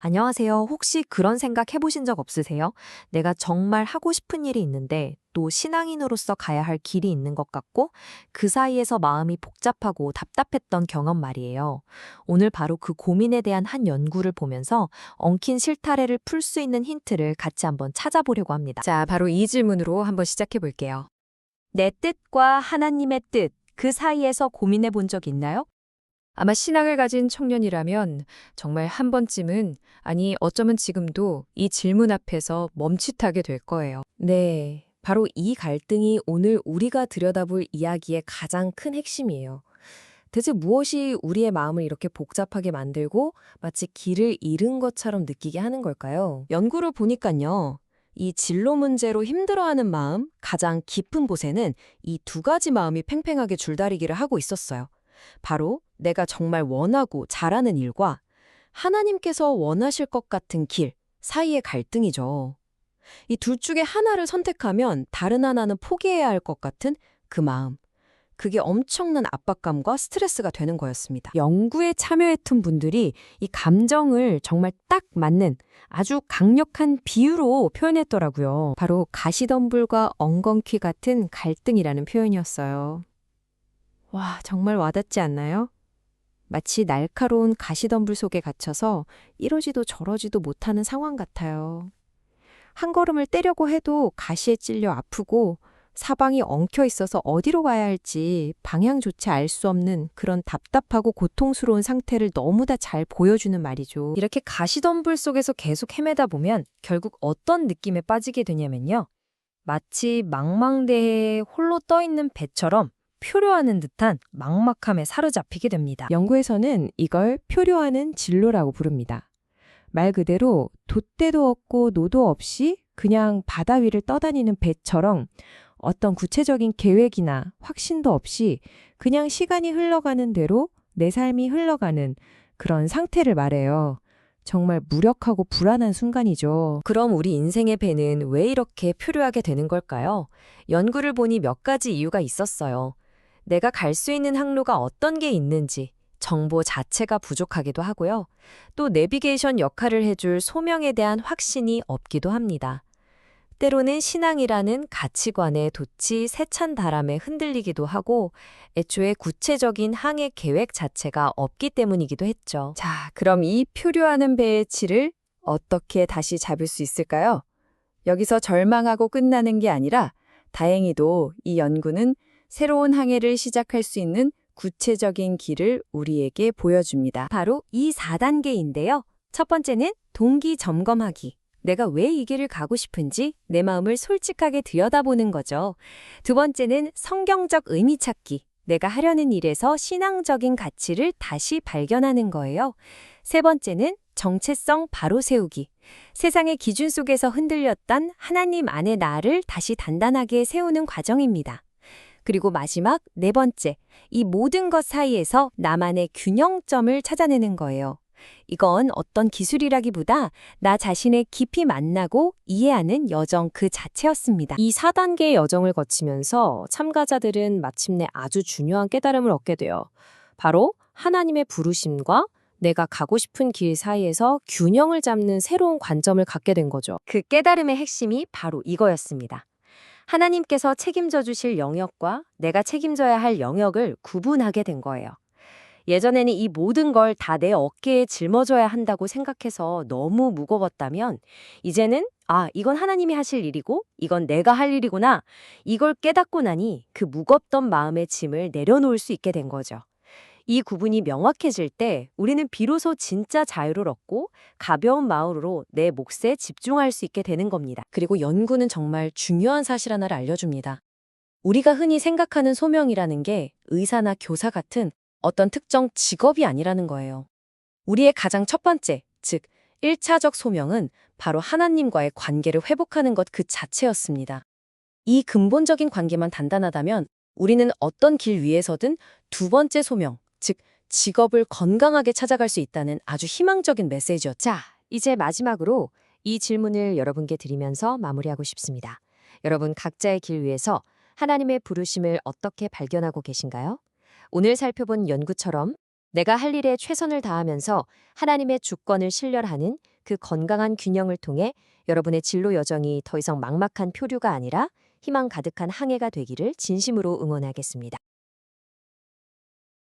안녕하세요. 혹시 그런 생각 해보신 적 없으세요? 내가 정말 하고 싶은 일이 있는데 또 신앙인으로서 가야 할 길이 있는 것 같고 그 사이에서 마음이 복잡하고 답답했던 경험 말이에요. 오늘 바로 그 고민에 대한 한 연구를 보면서 엉킨 실타래를 풀 수 있는 힌트를 같이 한번 찾아보려고 합니다. 자, 바로 이 질문으로 한번 시작해 볼게요. 내 뜻과 하나님의 뜻, 그 사이에서 고민해 본 적 있나요? 아마 신앙을 가진 청년이라면 정말 한 번쯤은, 아니 어쩌면 지금도 이 질문 앞에서 멈칫하게 될 거예요. 네, 바로 이 갈등이 오늘 우리가 들여다볼 이야기의 가장 큰 핵심이에요. 대체 무엇이 우리의 마음을 이렇게 복잡하게 만들고 마치 길을 잃은 것처럼 느끼게 하는 걸까요? 연구를 보니까요. 이 진로 문제로 힘들어하는 마음, 가장 깊은 곳에는 이 두 가지 마음이 팽팽하게 줄다리기를 하고 있었어요. 바로 내가 정말 원하고 잘하는 일과 하나님께서 원하실 것 같은 길 사이의 갈등이죠. 이 둘 중에 하나를 선택하면 다른 하나는 포기해야 할 것 같은 그 마음. 그게 엄청난 압박감과 스트레스가 되는 거였습니다. 연구에 참여했던 분들이 이 감정을 정말 딱 맞는 아주 강력한 비유로 표현했더라고요. 바로 가시덤불과 엉겅퀴 같은 갈등이라는 표현이었어요. 와, 정말 와닿지 않나요? 마치 날카로운 가시덤불 속에 갇혀서 이러지도 저러지도 못하는 상황 같아요. 한 걸음을 떼려고 해도 가시에 찔려 아프고 사방이 엉켜 있어서 어디로 가야 할지 방향조차 알 수 없는 그런 답답하고 고통스러운 상태를 너무나 잘 보여주는 말이죠. 이렇게 가시덤불 속에서 계속 헤매다 보면 결국 어떤 느낌에 빠지게 되냐면요. 마치 망망대해에 홀로 떠 있는 배처럼 표류하는 듯한 막막함에 사로잡히게 됩니다. 연구에서는 이걸 표류하는 진로라고 부릅니다. 말 그대로 돛대도 없고 노도 없이 그냥 바다 위를 떠다니는 배처럼 어떤 구체적인 계획이나 확신도 없이 그냥 시간이 흘러가는 대로 내 삶이 흘러가는 그런 상태를 말해요. 정말 무력하고 불안한 순간이죠. 그럼 우리 인생의 배는 왜 이렇게 표류하게 되는 걸까요? 연구를 보니 몇 가지 이유가 있었어요. 내가 갈 수 있는 항로가 어떤 게 있는지, 정보 자체가 부족하기도 하고요. 또 내비게이션 역할을 해줄 소명에 대한 확신이 없기도 합니다. 때로는 신앙이라는 가치관의 돛이 세찬 바람에 흔들리기도 하고 애초에 구체적인 항해 계획 자체가 없기 때문이기도 했죠. 자, 그럼 이 표류하는 배의 치를 어떻게 다시 잡을 수 있을까요? 여기서 절망하고 끝나는 게 아니라 다행히도 이 연구는 새로운 항해를 시작할 수 있는 구체적인 길을 우리에게 보여줍니다. 바로 이 4단계인데요. 첫 번째는 동기 점검하기. 내가 왜 이 길을 가고 싶은지 내 마음을 솔직하게 들여다보는 거죠. 두 번째는 성경적 의미 찾기. 내가 하려는 일에서 신앙적인 가치를 다시 발견하는 거예요. 세 번째는 정체성 바로 세우기. 세상의 기준 속에서 흔들렸던 하나님 안의 나를 다시 단단하게 세우는 과정입니다. 그리고 마지막 네 번째, 이 모든 것 사이에서 나만의 균형점을 찾아내는 거예요. 이건 어떤 기술이라기보다 나 자신을 깊이 만나고 이해하는 여정 그 자체였습니다. 이 4단계의 여정을 거치면서 참가자들은 마침내 아주 중요한 깨달음을 얻게 돼요. 바로 하나님의 부르심과 내가 가고 싶은 길 사이에서 균형을 잡는 새로운 관점을 갖게 된 거죠. 그 깨달음의 핵심이 바로 이거였습니다. 하나님께서 책임져 주실 영역과 내가 책임져야 할 영역을 구분하게 된 거예요. 예전에는 이 모든 걸 다 내 어깨에 짊어져야 한다고 생각해서 너무 무거웠다면 이제는 아, 이건 하나님이 하실 일이고 이건 내가 할 일이구나. 이걸 깨닫고 나니 그 무겁던 마음의 짐을 내려놓을 수 있게 된 거죠. 이 구분이 명확해질 때 우리는 비로소 진짜 자유를 얻고 가벼운 마음으로 내 몫에 집중할 수 있게 되는 겁니다. 그리고 연구는 정말 중요한 사실 하나를 알려줍니다. 우리가 흔히 생각하는 소명이라는 게 의사나 교사 같은 어떤 특정 직업이 아니라는 거예요. 우리의 가장 첫 번째, 즉, 1차적 소명은 바로 하나님과의 관계를 회복하는 것 그 자체였습니다. 이 근본적인 관계만 단단하다면 우리는 어떤 길 위에서든 두 번째 소명, 즉, 직업을 건강하게 찾아갈 수 있다는 아주 희망적인 메시지였죠. 자, 이제 마지막으로 이 질문을 여러분께 드리면서 마무리하고 싶습니다. 여러분 각자의 길 위에서 하나님의 부르심을 어떻게 발견하고 계신가요? 오늘 살펴본 연구처럼 내가 할 일에 최선을 다하면서 하나님의 주권을 실현하는 그 건강한 균형을 통해 여러분의 진로 여정이 더 이상 막막한 표류가 아니라 희망 가득한 항해가 되기를 진심으로 응원하겠습니다.